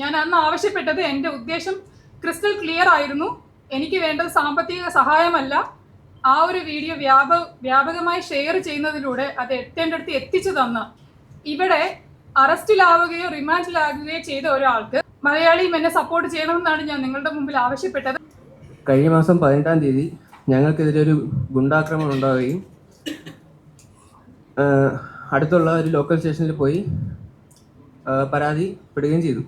ഞാൻ അന്ന് ആവശ്യപ്പെട്ടത് എന്റെ ഉദ്ദേശം ക്രിസ്റ്റൽ ക്ലിയർ ആയിരുന്നു. എനിക്ക് വേണ്ടത് സാമ്പത്തിക സഹായമല്ല. ആ ഒരു വീഡിയോ വ്യാപ വ്യാപകമായി ഷെയർ ചെയ്യുന്നതിലൂടെ അത് എത്തേണ്ട അടുത്ത് എത്തിച്ചു തന്ന. ഇവിടെ അറസ്റ്റിലാവുകയോ റിമാൻഡിലാകുകയോ ചെയ്ത ഒരാൾക്ക് മലയാളിയും എന്നെ സപ്പോർട്ട് ചെയ്യണമെന്നാണ് ഞാൻ നിങ്ങളുടെ മുമ്പിൽ ആവശ്യപ്പെട്ടത്. കഴിഞ്ഞ മാസം പതിനെട്ടാം തീയതി ഞങ്ങൾക്കെതിരെ ഒരു ഗുണ്ടാക്രമണം ഉണ്ടാവുകയും അടുത്തുള്ള ഒരു ലോക്കൽ സ്റ്റേഷനിൽ പോയി പരാതി പെടുകയും ചെയ്തു.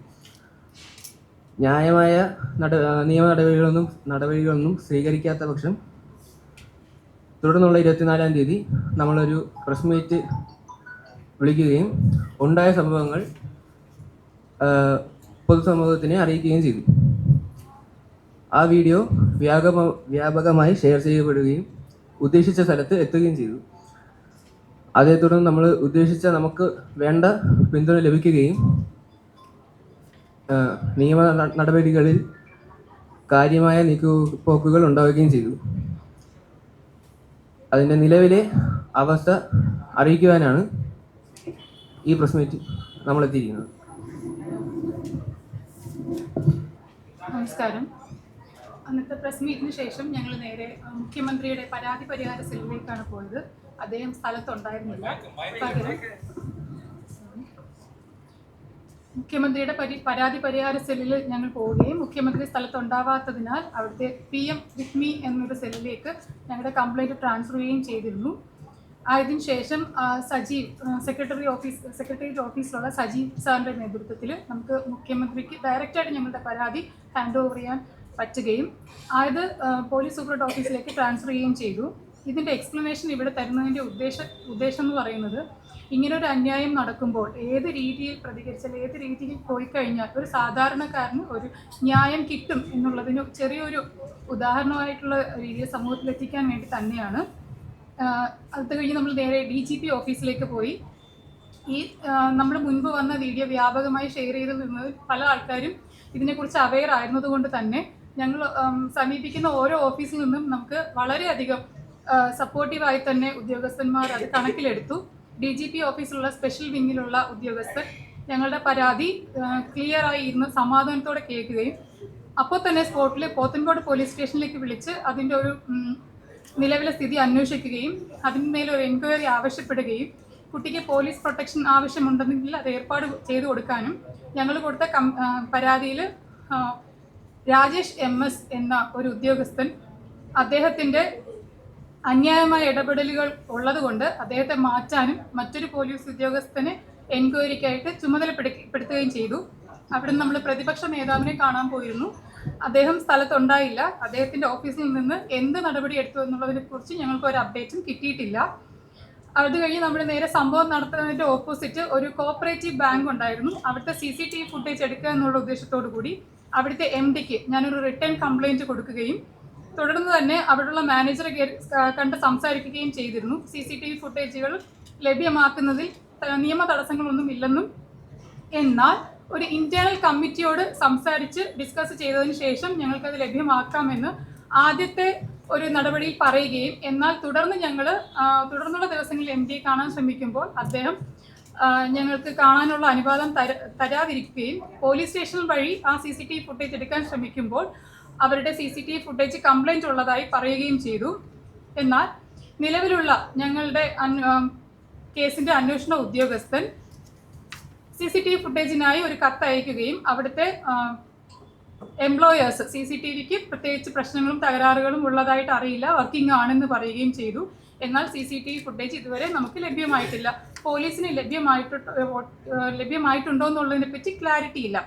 ന്യായമായ നട നിയമ നടപടികളൊന്നും നടപടികളൊന്നും സ്വീകരിക്കാത്ത പക്ഷം തുടർന്നുള്ള ഇരുപത്തിനാലാം തീയതി നമ്മളൊരു പ്രസ് മീറ്റ് വിളിക്കുകയും ഉണ്ടായ സംഭവങ്ങൾ പൊതുസമൂഹത്തിനെ അറിയിക്കുകയും ചെയ്തു. ആ വീഡിയോ വ്യാപക വ്യാപകമായി ഷെയർ ചെയ്യപ്പെടുകയും ഉദ്ദേശിച്ച സ്ഥലത്ത് എത്തുകയും ചെയ്തു. അതേ തുടർന്ന് നമ്മൾ ഉദ്ദേശിച്ച നമുക്ക് വേണ്ട പിന്തുണ ലഭിക്കുകയും നിയമ നടപടികളിൽ കാര്യമായ നീക്കുപോക്കുകൾ ഉണ്ടാവുകയും ചെയ്തു. അതിന്റെ നിലവിലെ അവസ്ഥ അറിയിക്കുവാനാണ് ഈ പ്രസ് മീറ്റ് നമ്മളെത്തിയിരിക്കുന്നത്. നമസ്കാരം. അന്നത്തെ പ്രസ് മീറ്റിന് ശേഷം ഞങ്ങൾ നേരെ മുഖ്യമന്ത്രിയുടെ പരാതി പരിഹാര സെല്ലിലേക്കാണ് പോയത്. അദ്ദേഹം സ്ഥലത്തുണ്ടായിരുന്നില്ല മുഖ്യമന്ത്രിയുടെ പരി പരാതി പരിഹാര സെല്ലിൽ ഞങ്ങൾ പോവുകയും മുഖ്യമന്ത്രി സ്ഥലത്ത് ഉണ്ടാവാത്തതിനാൽ അവിടുത്തെ പി എം വിത്ത് മീ എന്നൊരു സെല്ലിലേക്ക് ഞങ്ങളുടെ കംപ്ലൈന്റ് ട്രാൻസ്ഫർ ചെയ്യുകയും ചെയ്തിരുന്നു. അതിന് ശേഷം സജീവ് സെക്രട്ടറി ഓഫീസ് സെക്രട്ടേറിയറ്റ് ഓഫീസിലുള്ള സജീവ് സാറിന്റെ നേതൃത്വത്തിൽ നമുക്ക് മുഖ്യമന്ത്രിക്ക് ഡയറക്റ്റായിട്ട് ഞങ്ങളുടെ പരാതി ഹാൻഡ് ഓവർ ചെയ്യാൻ പറ്റുകയും ആയത് പോലീസ് സൂപ്രണ്ട് ഓഫീസിലേക്ക് ട്രാൻസ്ഫർ ചെയ്യുകയും ചെയ്തു. ഇതിന്റെ എക്സ്പ്ലനേഷൻ ഇവിടെ തരുന്നതിന്റെ ഉദ്ദേശ ഉദ്ദേശം എന്ന് പറയുന്നത് ഇങ്ങനൊരു അന്യായം നടക്കുമ്പോൾ ഏത് രീതിയിൽ പ്രതികരിച്ചാൽ ഏത് രീതിയിൽ പോയി കഴിഞ്ഞാൽ ഒരു സാധാരണക്കാരന് ഒരു ന്യായം കിട്ടും എന്നുള്ളതിന് ചെറിയൊരു ഉദാഹരണമായിട്ടുള്ള രീതിയിൽ സമൂഹത്തിൽ എത്തിക്കാൻ വേണ്ടി തന്നെയാണ്. അത് കഴിഞ്ഞ് നമ്മൾ നേരെ ഡി ജി പി ഓഫീസിലേക്ക് പോയി. ഈ നമ്മൾ മുൻപ് വന്ന വീഡിയോ വ്യാപകമായി ഷെയർ ചെയ്ത് നിന്നത് പല ആൾക്കാരും ഇതിനെക്കുറിച്ച് അവെയർ ആയിരുന്നതുകൊണ്ട് തന്നെ ഞങ്ങൾ സമീപിക്കുന്ന ഓരോ ഓഫീസിൽ നിന്നും നമുക്ക് വളരെയധികം സപ്പോർട്ടീവായി തന്നെ ഉദ്യോഗസ്ഥന്മാർ അത് കണക്കിലെടുത്തു. ഡി ജി പി ഓഫീസിലുള്ള സ്പെഷ്യൽ വിങ്ങിലുള്ള ഉദ്യോഗസ്ഥർ ഞങ്ങളുടെ പരാതി ക്ലിയർ ആയി ഇരുന്ന് സമാധാനത്തോടെ കേൾക്കുകയും അപ്പോൾ തന്നെ സ്പോട്ടിൽ പോത്തൻകോട് പോലീസ് സ്റ്റേഷനിലേക്ക് വിളിച്ച് അതിന്റെ ഒരു നിലവിലെ സ്ഥിതി അന്വേഷിക്കുകയും അതിന്മേൽ ഒരു എൻക്വയറി ആവശ്യപ്പെടുകയും കുട്ടിക്ക് പോലീസ് പ്രൊട്ടക്ഷൻ ആവശ്യമുണ്ടെങ്കിൽ അത് ഏർപ്പാട് ചെയ്തു കൊടുക്കാനും ഞങ്ങൾ കൊടുത്ത കം പരാതിയിൽ രാജേഷ് എം എസ് എന്ന ഒരു ഉദ്യോഗസ്ഥൻ അദ്ദേഹത്തിന്റെ അന്യായമായ ഇടപെടലുകൾ ഉള്ളതുകൊണ്ട് അദ്ദേഹത്തെ മാറ്റാനും മറ്റൊരു പോലീസ് ഉദ്യോഗസ്ഥനെ എൻക്വയറിക്കായിട്ട് ചുമതലപ്പെടുത്തുകയും ചെയ്തു. അവിടെ നമ്മൾ പ്രതിപക്ഷ നേതാവിനെ കാണാൻ പോയിരുന്നു. അദ്ദേഹം സ്ഥലത്തുണ്ടായില്ല. അദ്ദേഹത്തിന്റെ ഓഫീസിൽ നിന്ന് എന്ത് നടപടി എടുത്തു എന്നുള്ളതിനെ കുറിച്ച് ഞങ്ങൾക്ക് ഒരു അപ്ഡേറ്റും കിട്ടിയിട്ടില്ല. അത് കഴിഞ്ഞ് നമ്മൾ നേരെ സംഭവം നടത്തുന്നതിന്റെ ഓപ്പോസിറ്റ് ഒരു കോപ്പറേറ്റീവ് ബാങ്ക് ഉണ്ടായിരുന്നു. അവിടുത്തെ C C T V footage എടുക്കുക എന്നുള്ള ഉദ്ദേശത്തോടു കൂടി അവിടുത്തെ എം ഡിക്ക് ഞാനൊരു റിട്ടേൺ കംപ്ലൈന്റ് കൊടുക്കുകയും തുടർന്ന് തന്നെ അവിടെയുള്ള മാനേജറെ കണ്ട് സംസാരിക്കുകയും ചെയ്തിരുന്നു. സി സി ടി വി ഫുട്ടേജുകൾ ലഭ്യമാക്കുന്നതിൽ നിയമ തടസ്സങ്ങളൊന്നും ഇല്ലെന്നും എന്നാൽ ഒരു ഇന്റേണൽ കമ്മിറ്റിയോട് സംസാരിച്ച് ഡിസ്കസ് ചെയ്തതിന് ശേഷം ഞങ്ങൾക്കത് ലഭ്യമാക്കാമെന്ന് ആദ്യത്തെ ഒരു നടപടിയിൽ പറയുകയും എന്നാൽ തുടർന്ന് ഞങ്ങൾ തുടർന്നുള്ള ദിവസങ്ങളിൽ എം ഡിയെ കാണാൻ ശ്രമിക്കുമ്പോൾ അദ്ദേഹം ഞങ്ങൾക്ക് കാണാനുള്ള അനുവാദം തര തരാതിരിക്കുകയും പോലീസ് സ്റ്റേഷൻ വഴി ആ C C T V footage എടുക്കാൻ ശ്രമിക്കുമ്പോൾ അവരുടെ C C T V footage complaint ഉള്ളതായി പറയുകയും ചെയ്തു. എന്നാൽ നിലവിലുള്ള ഞങ്ങളുടെ കേസിന്റെ അന്വേഷണ ഉദ്യോഗസ്ഥൻ സി സി ടി വി ഫുട്ടേജിനായി ഒരു കത്ത് അയക്കുകയും അവിടുത്തെ എംപ്ലോയേഴ്സ് സി സി ടി വിക്ക് പ്രത്യേകിച്ച് പ്രശ്നങ്ങളും തകരാറുകളും ഉള്ളതായിട്ട് അറിയില്ല വർക്കിംഗ് ആണെന്ന് പറയുകയും ചെയ്തു. എന്നാൽ C C T V footage ഇതുവരെ നമുക്ക് ലഭ്യമായിട്ടില്ല. പോലീസിന് ലഭ്യമായിട്ട് ലഭ്യമായിട്ടുണ്ടോ എന്നുള്ളതിനെ പറ്റി ക്ലാരിറ്റി ഇല്ല.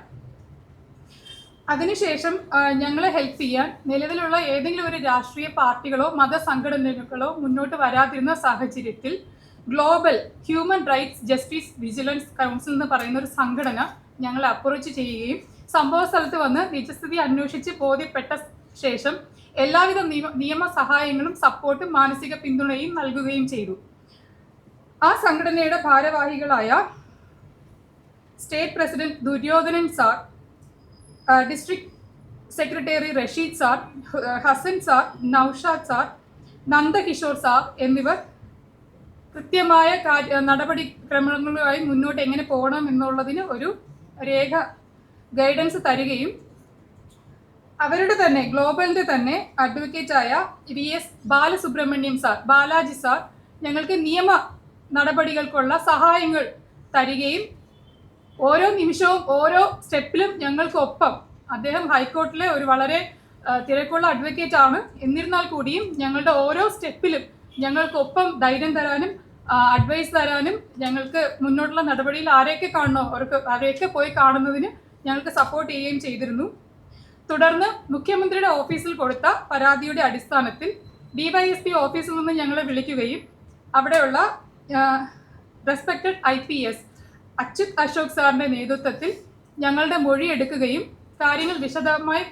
അതിനുശേഷം ഞങ്ങളെ ഹെൽപ്പ് ചെയ്യാൻ നിലവിലുള്ള ഏതെങ്കിലും ഒരു രാഷ്ട്രീയ പാർട്ടികളോ മതസംഘടനകളോ മുന്നോട്ട് വരാതിരുന്ന സാഹചര്യത്തിൽ global human rights justice vigilance council എന്ന് പറയുന്ന ഒരു സംഘടന ഞങ്ങളെ അപ്രോച്ച് ചെയ്യുകയും സംഭവ സ്ഥലത്ത് വന്ന് നിജസ്ഥിതി അന്വേഷിച്ച് ബോധ്യപ്പെട്ട ശേഷം എല്ലാവിധ നിയമ നിയമ സഹായങ്ങളും സപ്പോർട്ടും മാനസിക പിന്തുണയും നൽകുകയും ചെയ്തു. ആ സംഘടനയുടെ ഭാരവാഹികളായ state president Duryodhanan sir district secretary Rasheed sir Hasan sir Naushad sir Nandakishore sir എന്നിവർ കൃത്യമായ നടപടിക്രമങ്ങളുമായി മുന്നോട്ട് എങ്ങനെ പോകണം എന്നുള്ളതിന് ഒരു രേഖ ഗൈഡൻസ് തരികയും അവരുടെ തന്നെ ഗ്ലോബലിന്റെ തന്നെ അഡ്വക്കേറ്റ് ആയ V S Balasubramaniam sir Balaji sir ഞങ്ങൾക്ക് നിയമ നടപടികൾക്കുള്ള സഹായങ്ങൾ തരികയും ഓരോ നിമിഷവും ഓരോ സ്റ്റെപ്പിലും ഞങ്ങൾക്കൊപ്പം അദ്ദേഹം ഹൈക്കോർട്ടിലെ ഒരു വളരെ തിരക്കുള്ള അഡ്വക്കേറ്റ് ആണ്. എന്നിരുന്നാൽ കൂടിയും ഞങ്ങളുടെ ഓരോ സ്റ്റെപ്പിലും ഞങ്ങൾക്കൊപ്പം ധൈര്യം തരാനും അഡ്വൈസ് തരാനും ഞങ്ങൾക്ക് മുന്നോട്ടുള്ള നടപടിയിൽ ആരെയൊക്കെ കാണണോ അവർക്ക് അവരെയൊക്കെ പോയി കാണുന്നതിന് ഞങ്ങൾക്ക് സപ്പോർട്ട് ചെയ്യുകയും ചെയ്തിരുന്നു. തുടർന്ന് മുഖ്യമന്ത്രിയുടെ ഓഫീസിൽ കൊടുത്ത പരാതിയുടെ അടിസ്ഥാനത്തിൽ ഡിവൈഎസ്പി ഓഫീസിൽ നിന്ന് ഞങ്ങളെ വിളിക്കുകയും അവിടെയുള്ള respected I P S Achyut Ashok സാറിന്റെ നേതൃത്വത്തിൽ ഞങ്ങളുടെ മൊഴി എടുക്കുകയും കാര്യങ്ങൾ വിശദമായി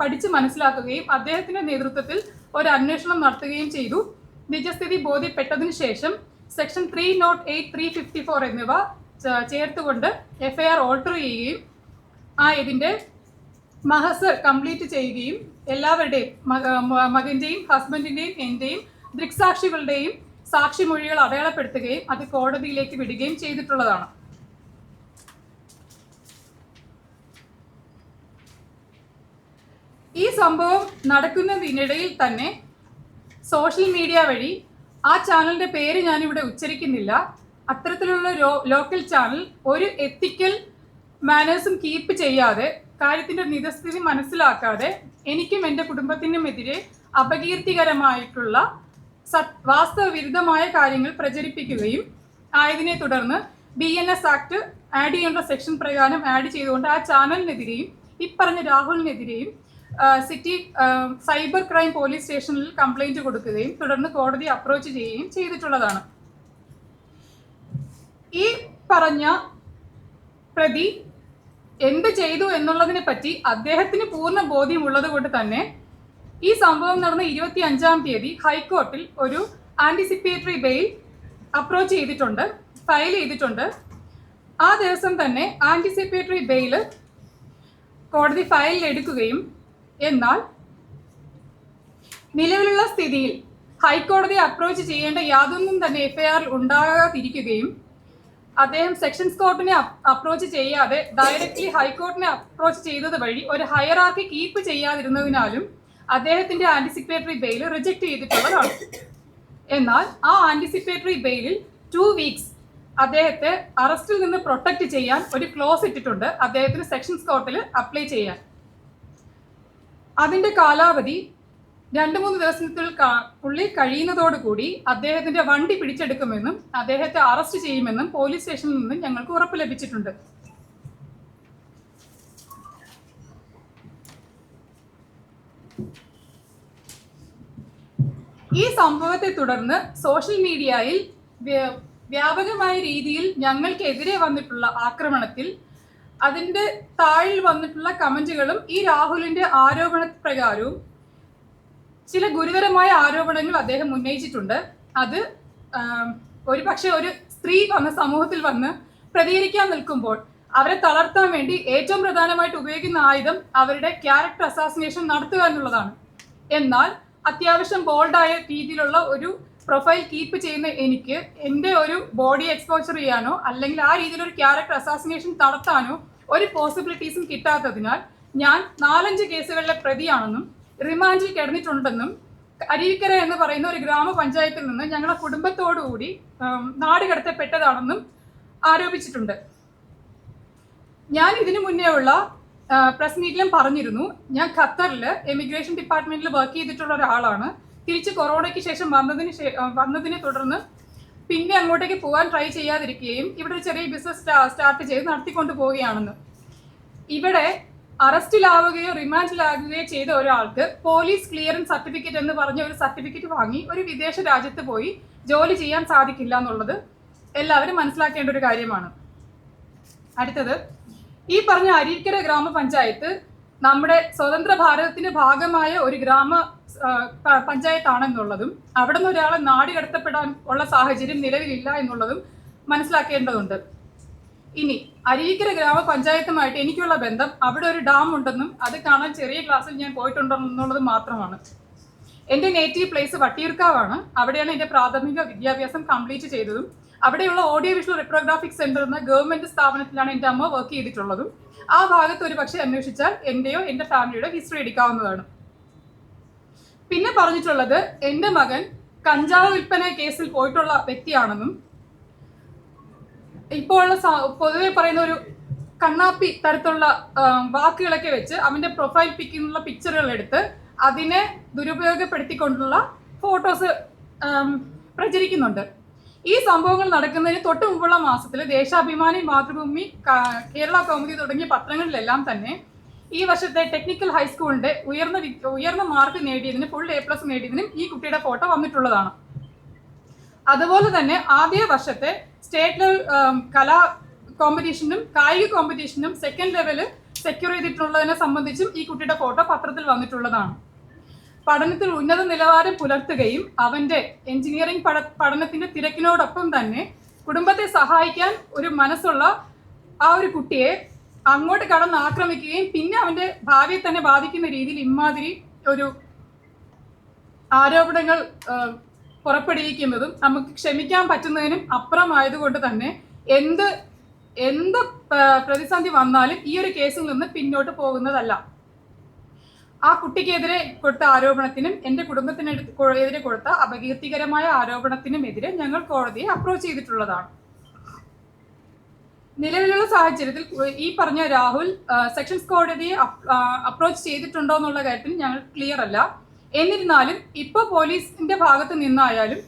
പഠിച്ച് മനസ്സിലാക്കുകയും അദ്ദേഹത്തിന്റെ നേതൃത്വത്തിൽ ഒരു അന്വേഷണം നടത്തുകയും ചെയ്തു. നിജസ്ഥിതി ബോധ്യപ്പെട്ടതിന് ശേഷം section three nought eight three fifty four എന്നിവ ചേർത്തുകൊണ്ട് എഫ്ഐആർ ഓൾട്ടർ ചെയ്യുകയും ആ ഇതിന്റെ മഹസർ കംപ്ലീറ്റ് ചെയ്യുകയും എല്ലാവരുടെയും മകന്റെയും ഹസ്ബൻഡിന്റെയും എന്റെയും ദൃക്സാക്ഷികളുടെയും സാക്ഷിമൊഴികൾ അടയാളപ്പെടുത്തുകയും അത് കോടതിയിലേക്ക് വിടുകയും ചെയ്തിട്ടുള്ളതാണ്. ഈ സംഭവം നടക്കുന്നതിനിടയിൽ തന്നെ സോഷ്യൽ മീഡിയ വഴി ആ ചാനലിന്റെ പേര് ഞാനിവിടെ ഉച്ചരിക്കുന്നില്ല. അത്തരത്തിലുള്ള ലോക്കൽ ചാനൽ ഒരു എത്തിക്കൽ മാനേഴ്സും കീപ്പ് ചെയ്യാതെ കാര്യത്തിന്റെ നിതസ്ഥിതി മനസ്സിലാക്കാതെ എനിക്കും എന്റെ കുടുംബത്തിനുമെതിരെ അപകീർത്തികരമായിട്ടുള്ള സത് വാസ്തവവിരുദ്ധമായ കാര്യങ്ങൾ പ്രചരിപ്പിക്കുകയും ആയതിനെ തുടർന്ന് B N S act add ചെയ്യേണ്ട സെക്ഷൻ പ്രകാരം ആഡ് ചെയ്തുകൊണ്ട് ആ ചാനലിനെതിരെയും ഇപ്പറഞ്ഞ രാഹുലിനെതിരെയും സിറ്റി സൈബർ ക്രൈം പോലീസ് സ്റ്റേഷനിൽ കംപ്ലൈന്റ് കൊടുക്കുകയും തുടർന്ന് കോടതി അപ്രോച്ച് ചെയ്യുകയും ചെയ്തിട്ടുള്ളതാണ്. ഈ പറഞ്ഞ പ്രതി എന്ത് ചെയ്തു എന്നുള്ളതിനെ പറ്റി അദ്ദേഹത്തിന് പൂർണ ബോധ്യമുള്ളത് കൊണ്ട് തന്നെ ഈ സംഭവം നടന്ന ഇരുപത്തി അഞ്ചാം തീയതി ഹൈക്കോർട്ടിൽ ഒരു ആന്റിസിപ്പേറ്ററി ബെയിൽ അപ്രോച്ച് ചെയ്തിട്ടുണ്ട് ഫയൽ ചെയ്തിട്ടുണ്ട്. ആ ദിവസം തന്നെ ആന്റിസിപ്പേറ്ററി ബെയിൽ കോടതി ഫയലിൽ എടുക്കുകയും എന്നാൽ നിലവിലുള്ള സ്ഥിതിയിൽ ഹൈക്കോടതി അപ്രോച്ച് ചെയ്യേണ്ട യാതൊന്നും തന്നെ എഫ്ഐആറിൽ ഉണ്ടാകാതിരിക്കുകയും അദ്ദേഹം സെക്ഷൻസ് കോർട്ടിനെ അപ്രോച്ച് ചെയ്യാതെ ഡയറക്റ്റ്ലി ഹൈക്കോർട്ടിനെ അപ്രോച്ച് ചെയ്തത് വഴി ഒരു ഹയറാർക്കി കീപ്പ് ചെയ്യാതിരുന്നതിനാലും അദ്ദേഹത്തിന്റെ ആന്റിസിപ്പേറ്ററി ബെയിൽ റിജക്ട് ചെയ്തിട്ടുള്ളതാണ്. എന്നാൽ ആ ആന്റിസിപ്പേറ്ററി ബെയിലിൽ ടു വീക്സ് അദ്ദേഹത്തെ അറസ്റ്റിൽ നിന്ന് പ്രൊട്ടക്ട് ചെയ്യാൻ ഒരു ക്ലോസ് ഇട്ടിട്ടുണ്ട്. അദ്ദേഹത്തിന് സെക്ഷൻസ് കോർട്ടിൽ അപ്ലൈ ചെയ്യാൻ. അതിന്റെ കാലാവധി രണ്ട് മൂന്ന് ദിവസത്തിൽ പുള്ളി കഴിയുന്നതോടുകൂടി അദ്ദേഹത്തിന്റെ വണ്ടി പിടിച്ചെടുക്കുമെന്നും അദ്ദേഹത്തെ അറസ്റ്റ് ചെയ്യുമെന്നും പോലീസ് സ്റ്റേഷനിൽ നിന്നും ഞങ്ങൾക്ക് ഉറപ്പ് ലഭിച്ചിട്ടുണ്ട്. ഈ സംഭവത്തെ തുടർന്ന് സോഷ്യൽ മീഡിയയിൽ വ്യാപകമായ രീതിയിൽ ഞങ്ങൾക്കെതിരെ വന്നിട്ടുള്ള ആക്രമണത്തിൽ അതിന്റെ താഴിൽ വന്നിട്ടുള്ള കമന്റുകളും ഈ രാഹുലിന്റെ ആരോപണ പ്രകാരവും ചില ഗുരുതരമായ ആരോപണങ്ങൾ അദ്ദേഹം ഉന്നയിച്ചിട്ടുണ്ട്. അത് ഒരു പക്ഷെ ഒരു സ്ത്രീ വന്ന് സമൂഹത്തിൽ വന്ന് പ്രതികരിക്കാൻ നിൽക്കുമ്പോൾ അവരെ തളർത്താൻ വേണ്ടി ഏറ്റവും പ്രധാനമായിട്ട് ഉപയോഗിക്കുന്ന ആയുധം അവരുടെ ക്യാരക്ടർ അസാസിനേഷൻ നടത്തുക എന്നുള്ളതാണ്. എന്നാൽ അത്യാവശ്യം ബോൾഡായ രീതിയിലുള്ള ഒരു പ്രൊഫൈൽ കീപ്പ് ചെയ്യുന്ന എനിക്ക് എന്റെ ഒരു ബോഡി എക്സ്പോഷർ ചെയ്യാനോ അല്ലെങ്കിൽ ആ രീതിയിലൊരു ക്യാരക്ടർ അസാസിനേഷൻ നടത്താനോ ഒരു പോസിബിലിറ്റീസും കിട്ടാത്തതിനാൽ ഞാൻ നാലഞ്ച് കേസുകളിലെ പ്രതിയാണെന്നും റിമാൻഡിൽ കിടന്നിട്ടുണ്ടെന്നും അരുവിക്കര എന്ന് പറയുന്ന ഒരു ഗ്രാമപഞ്ചായത്തിൽ നിന്ന് ഞങ്ങളുടെ കുടുംബത്തോടുകൂടി നാടുകടത്തപ്പെട്ടതാണെന്നും നാട് കടത്തപ്പെട്ടതാണെന്നും ആരോപിച്ചിട്ടുണ്ട്. ഞാൻ ഇതിനു മുന്നേ ഉള്ള പ്രസ് മീറ്റിലും പറഞ്ഞിരുന്നു. ഞാൻ ഖത്തറിൽ എമിഗ്രേഷൻ ഡിപ്പാർട്ട്മെന്റിൽ വർക്ക് ചെയ്തിട്ടുള്ള ഒരാളാണ്. തിരിച്ച് കൊറോണയ്ക്ക് ശേഷം വന്നതിന് വന്നതിനെ തുടർന്ന് പിന്നെ അങ്ങോട്ടേക്ക് പോകാൻ ട്രൈ ചെയ്യാതിരിക്കുകയും ഇവിടെ ഒരു ചെറിയ ബിസിനസ് സ്റ്റാർട്ട് ചെയ്ത് നടത്തിക്കൊണ്ട് പോവുകയാണെന്ന്. ഇവിടെ അറസ്റ്റിലാവുകയോ റിമാൻഡിലാകുകയോ ചെയ്ത ഒരാൾക്ക് പോലീസ് ക്ലിയറൻസ് സർട്ടിഫിക്കറ്റ് എന്ന് പറഞ്ഞ ഒരു സർട്ടിഫിക്കറ്റ് വാങ്ങി ഒരു വിദേശ രാജ്യത്ത് പോയി ജോലി ചെയ്യാൻ സാധിക്കില്ല എന്നുള്ളത് എല്ലാവരും മനസ്സിലാക്കേണ്ട ഒരു കാര്യമാണ്. അടുത്തത് ഈ പറഞ്ഞ അരീക്കര ഗ്രാമപഞ്ചായത്ത് നമ്മുടെ സ്വതന്ത്ര ഭാരതത്തിന്റെ ഭാഗമായ ഒരു ഗ്രാമ പഞ്ചായത്താണെന്നുള്ളതും അവിടെ നിന്ന് ഒരാളെ നാടി കടത്തപ്പെടാൻ ഉള്ള സാഹചര്യം നിലവിലില്ല എന്നുള്ളതും മനസ്സിലാക്കേണ്ടതുണ്ട്. ഇനി അരീക്കര ഗ്രാമപഞ്ചായത്തുമായിട്ട് എനിക്കുള്ള ബന്ധം അവിടെ ഒരു ഡാം ഉണ്ടെന്നും അത് കാണാൻ ചെറിയ ക്ലാസ്സിൽ ഞാൻ പോയിട്ടുണ്ടെന്നുള്ളത് മാത്രമാണ്. എന്റെ നേറ്റീവ് പ്ലേസ് വട്ടിയൂർക്കാവാണ്. അവിടെയാണ് എന്റെ പ്രാഥമിക വിദ്യാഭ്യാസം കംപ്ലീറ്റ് ചെയ്തതും. അവിടെയുള്ള ഓഡിയോ വിഷ്വൽ റിപ്രോഗ്രാഫിക് സെന്റർ എന്ന ഗവൺമെന്റ് സ്ഥാപനത്തിലാണ് എന്റെ അമ്മ വർക്ക് ചെയ്തിട്ടുള്ളതും. ആ ഭാഗത്ത് ഒരു പക്ഷേ അന്വേഷിച്ചാൽ എന്റെയോ എന്റെ ഫാമിലിയുടെ ഹിസ്റ്ററി എടുക്കാവുന്നതാണ്. പിന്നെ പറഞ്ഞിട്ടുള്ളത് എന്റെ മകൻ കഞ്ചാവ് വിൽപ്പന കേസിൽ പോയിട്ടുള്ള വ്യക്തിയാണെന്നും ഇപ്പോൾ ഉള്ള പൊതുവെ പറയുന്ന ഒരു കണ്ണാപ്പി തരത്തിലുള്ള വാക്കുകളൊക്കെ വെച്ച് അവന്റെ പ്രൊഫൈൽ പിക്കിനുള്ള പിക്ചറുകൾ എടുത്ത് അതിനെ ദുരുപയോഗപ്പെടുത്തിക്കൊണ്ടുള്ള ഫോട്ടോസ് പ്രചരിക്കുന്നുണ്ട്. ഈ സംഭവങ്ങൾ നടക്കുന്നതിന് തൊട്ട് മുമ്പുള്ള മാസത്തിൽ ദേശാഭിമാനി മാതൃഭൂമി കേരള കൗമുദി തുടങ്ങിയ പത്രങ്ങളിലെല്ലാം തന്നെ ഈ വർഷത്തെ ടെക്നിക്കൽ ഹൈസ്കൂളിന്റെ ഉയർന്ന ഉയർന്ന മാർക്ക് നേടിയതിന് ഫുൾ എ പ്ലസ് നേടിയതിനും ഈ കുട്ടിയുടെ ഫോട്ടോ വന്നിട്ടുള്ളതാണ്. അതുപോലെ തന്നെ ആദ്യ വർഷത്തെ സ്റ്റേറ്റ് ലെവൽ കലാ കോമ്പറ്റീഷനും കായിക കോമ്പറ്റീഷനും സെക്കൻഡ് ലെവൽ സെക്യൂർ ചെയ്തിട്ടുള്ളതിനെ സംബന്ധിച്ചും ഈ കുട്ടിയുടെ ഫോട്ടോ പത്രത്തിൽ വന്നിട്ടുള്ളതാണ്. പഠനത്തിൽ ഉന്നത നിലവാരം പുലർത്തുകയും അവന്റെ എഞ്ചിനീയറിംഗ് പഠ പഠനത്തിന്റെ തിരക്കിനോടൊപ്പം തന്നെ കുടുംബത്തെ സഹായിക്കാൻ ഒരു മനസ്സുള്ള ആ ഒരു കുട്ടിയെ അങ്ങോട്ട് കടന്ന് ആക്രമിക്കുകയും പിന്നെ അവന്റെ ഭാവിയെ തന്നെ ബാധിക്കുന്ന രീതിയിൽ ഇമാതിരി ഒരു ആരോപണങ്ങൾ പുറപ്പെടുവിക്കുന്നതും നമുക്ക് ക്ഷമിക്കാൻ പറ്റുന്നതിനും അപ്പുറമായതുകൊണ്ട് തന്നെ എന്ത് എന്ത് പ്രതിസന്ധി വന്നാലും ഈ ഒരു കേസിൽ നിന്ന് പിന്നോട്ട് പോകുന്നതല്ല. ആ കുട്ടിക്കെതിരെ കൊടുത്ത ആരോപണത്തിനും എന്റെ കുടുംബത്തിനെതിരെ കൊടുത്ത അപകീർത്തികരമായ ആരോപണത്തിനും എതിരെ ഞങ്ങൾ കോടതിയെ അപ്രോച്ച് ചെയ്തിട്ടുള്ളതാണ്. നിലവിലുള്ള സാഹചര്യത്തിൽ ഈ പറഞ്ഞ രാഹുൽ സെക്ഷൻസ് കോടതിയെ അപ്രോച്ച് ചെയ്തിട്ടുണ്ടോ എന്നുള്ള കാര്യത്തിൽ ഞങ്ങൾ ക്ലിയർ അല്ല. എന്നിരുന്നാലും ഇപ്പോൾ പോലീസിന്റെ ഭാഗത്ത് നിന്നായാലും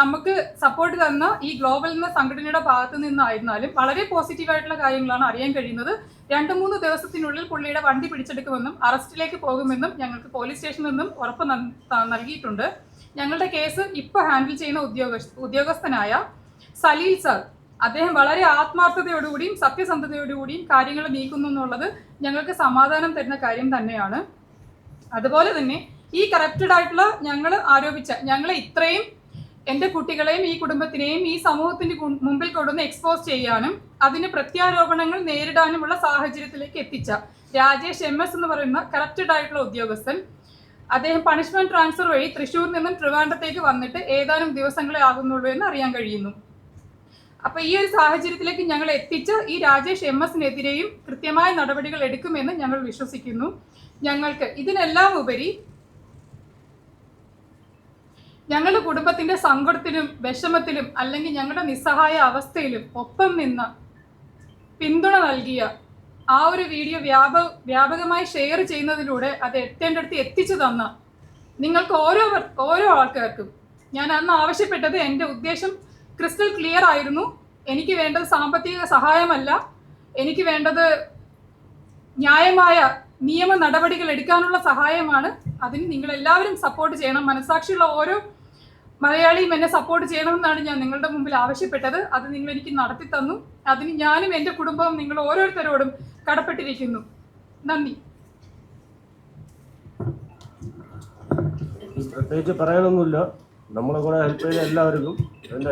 നമുക്ക് സപ്പോർട്ട് തന്ന ഈ ഗ്ലോബൽ എന്ന സംഘടനയുടെ ഭാഗത്ത് നിന്നായിരുന്നാലും വളരെ പോസിറ്റീവായിട്ടുള്ള കാര്യങ്ങളാണ് അറിയാൻ കഴിയുന്നത്. രണ്ട് മൂന്ന് ദിവസത്തിനുള്ളിൽ പുള്ളിയുടെ വണ്ടി പിടിച്ചെടുക്കുമെന്നും അറസ്റ്റിലേക്ക് പോകുമെന്നും ഞങ്ങൾക്ക് പോലീസ് സ്റ്റേഷനിൽ നിന്നും ഉറപ്പ് നൽകിയിട്ടുണ്ട്. ഞങ്ങളുടെ കേസ് ഇപ്പോൾ ഹാൻഡിൽ ചെയ്യുന്ന ഉദ്യോഗ ഉദ്യോഗസ്ഥനായ സലീൽ സർ അദ്ദേഹം വളരെ ആത്മാർത്ഥതയോടുകൂടിയും സത്യസന്ധതയോടുകൂടിയും കാര്യങ്ങൾ നീക്കുന്നു എന്നുള്ളത് ഞങ്ങൾക്ക് സമാധാനം തരുന്ന കാര്യം തന്നെയാണ്. അതുപോലെ തന്നെ ഈ കറപ്റ്റഡ് ആയിട്ടുള്ള ഞങ്ങൾ ആരോപിച്ച ഞങ്ങളെ ഇത്രയും എന്റെ കുട്ടികളെയും ഈ കുടുംബത്തിനെയും ഈ സമൂഹത്തിന്റെ മുമ്പിൽ കൊണ്ടുവന്ന് എക്സ്പോസ് ചെയ്യാനും അതിന് പ്രത്യാരോപണങ്ങൾ നേരിടാനുമുള്ള സാഹചര്യത്തിലേക്ക് എത്തിച്ച രാജേഷ് എം എസ് എന്ന് പറയുന്ന കറപ്റ്റഡ് ആയിട്ടുള്ള ഉദ്യോഗസ്ഥൻ. അദ്ദേഹം പണിഷ്മെന്റ് ട്രാൻസ്ഫർ വഴി തൃശ്ശൂരിൽ നിന്നും ട്രിവാൻഡ്രത്തേക്ക് വന്നിട്ട് ഏതാനും ദിവസങ്ങളെ ആകുന്നുള്ളൂ എന്ന് അറിയാൻ കഴിയുന്നു. അപ്പൊ ഈ ഒരു സാഹചര്യത്തിലേക്ക് ഞങ്ങൾ എത്തിച്ച് ഈ രാജേഷ് എം എസിനെതിരെയും കൃത്യമായ നടപടികൾ എടുക്കുമെന്ന് ഞങ്ങൾ വിശ്വസിക്കുന്നു. ഞങ്ങൾക്ക് ഇതിനെല്ലാം ഉപരി ഞങ്ങളുടെ കുടുംബത്തിന്റെ സങ്കടത്തിലും വിഷമത്തിലും അല്ലെങ്കിൽ ഞങ്ങളുടെ നിസ്സഹായ അവസ്ഥയിലും ഒപ്പം നിന്ന് പിന്തുണ നൽകിയ ആ ഒരു വീഡിയോ വ്യാപ വ്യാപകമായി ഷെയർ ചെയ്യുന്നതിലൂടെ അത് എത്തേണ്ടടുത്ത് എത്തിച്ചു തന്ന നിങ്ങൾക്ക് ഓരോ ഓരോ ആൾക്കാർക്കും ഞാൻ അന്ന് ആവശ്യപ്പെട്ടത് എന്റെ ഉദ്ദേശം ക്രിസ്റ്റൽ ക്ലിയർ ആയിരുന്നു. എനിക്ക് വേണ്ടത് സാമ്പത്തിക സഹായമല്ല. എനിക്ക് വേണ്ടത് ന്യായമായ നിയമ നടപടികൾ എടുക്കാനുള്ള സഹായമാണ്. അതിന് നിങ്ങൾ എല്ലാവരും സപ്പോർട്ട് ചെയ്യണം. മനസാക്ഷിയുള്ള ഓരോ മലയാളിയും എന്നെ സപ്പോർട്ട് ചെയ്യണമെന്നാണ് ഞാൻ നിങ്ങളുടെ മുമ്പിൽ ആവശ്യപ്പെട്ടത്. അത് നിങ്ങൾ എനിക്ക് നടത്തി തന്നു. അതിന് ഞാനും എന്റെ കുടുംബവും നിങ്ങൾ ഓരോരുത്തരോടും കടപ്പെട്ടിരിക്കുന്നു. നന്ദി. പ്രത്യേകിച്ച് പറയാനൊന്നുമില്ല. നമ്മളെ കൂടെ ഹെൽപ്പ് ചെയ്ത എല്ലാവർക്കും എന്റെ